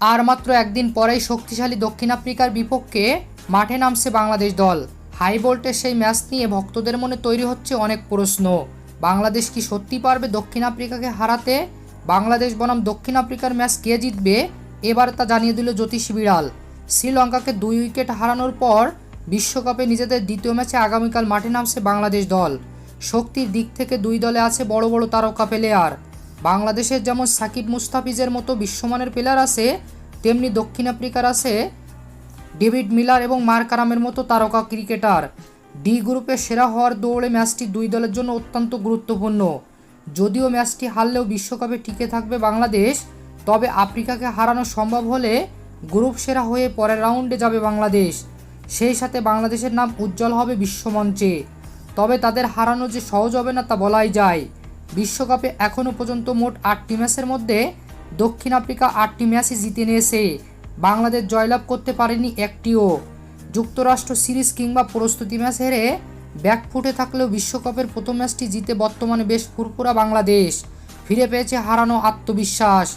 আর মাত্র একদিন পরেই শক্তিশালী দক্ষিণ আফ্রিকার বিপক্ষে মাঠে নামছে বাংলাদেশ দল। হাই ভোল্টেজ সেই ম্যাচ নিয়ে ভক্তদের মনে তৈরি হচ্ছে অনেক প্রশ্ন। বাংলাদেশ কি সত্যি পারবে দক্ষিণ আফ্রিকাকে হারাতে? বাংলাদেশ বনাম দক্ষিণ আফ্রিকার ম্যাচ কে জিতবে? এবার তা জানিয়ে দিল জ্যোতিষী বিড়াল। শ্রীলঙ্কাকে দুই উইকেট হারানোর পর বিশ্বকাপে নিজেদের দ্বিতীয় ম্যাচে আগামীকাল মাঠে নামছে বাংলাদেশ দল। শক্তির দিক থেকে দুই দলে আছে বড় বড় তারকা প্লেয়ার বাংলাদেশের যেমন সাকিব মুস্তাফিজের মতো বিশ্বমানের প্লেয়ার আছে, তেমনি দক্ষিণ আফ্রিকার আছে ডেভিড মিলার এবং মার্কারামের মতো তারকা ক্রিকেটার। ডি গ্রুপে সেরা হওয়ার দৌড়ে ম্যাচটি দুই দলের জন্য অত্যন্ত গুরুত্বপূর্ণ। যদিও ম্যাচটি হারলেও বিশ্বকাপে টিকে থাকবে বাংলাদেশ, তবে আফ্রিকাকে হারানো সম্ভব হলে গ্রুপ সেরা হয়ে পরের রাউন্ডে যাবে বাংলাদেশ। সেই সাথে বাংলাদেশের নাম উজ্জ্বল হবে বিশ্বমঞ্চে। তবে তাদের হারানো যে সহজ হবে না তা বলাই যায়। বিশ্বকাপে এখনও পর্যন্ত মোট আটটি ম্যাচের মধ্যে দক্ষিণ আফ্রিকা আটটি ম্যাচই জিতে নিয়েছে। বাংলাদেশ জয়লাভ করতে পারেনি একটিও। যুক্তরাষ্ট্র সিরিজ কিংবা প্রস্তুতি ম্যাচ হেরে ব্যাকফুটে থাকলেও বিশ্বকাপের প্রথম ম্যাচটি জিতে বর্তমানে বেশ ফুরফুরা বাংলাদেশ। ফিরে পেয়েছে হারানো আত্মবিশ্বাস।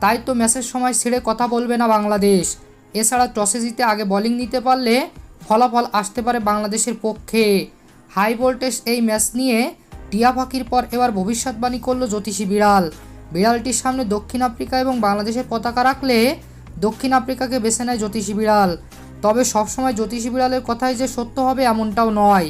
তাই তো ম্যাচের সময় ছেড়ে কথা বলবে না বাংলাদেশ। এছাড়া টসে জিতে আগে বোলিং নিতে পারলে ফলাফল আসতে পারে বাংলাদেশের পক্ষে। হাই ভোল্টেজ এই ম্যাচ নিয়ে টিয়া পাখির পর এবার ভবিষ্যৎবাণী করল জ্যোতিষী বিড়াল। বিড়ালটির সামনে দক্ষিণ আফ্রিকা এবং বাংলাদেশের পতাকা রাখলে দক্ষিণ আফ্রিকাকে বেছে নেয় জ্যোতিষী বিড়াল। তবে সবসময় জ্যোতিষী বিড়ালের কথাই যে সত্য হবে এমনটাও নয়।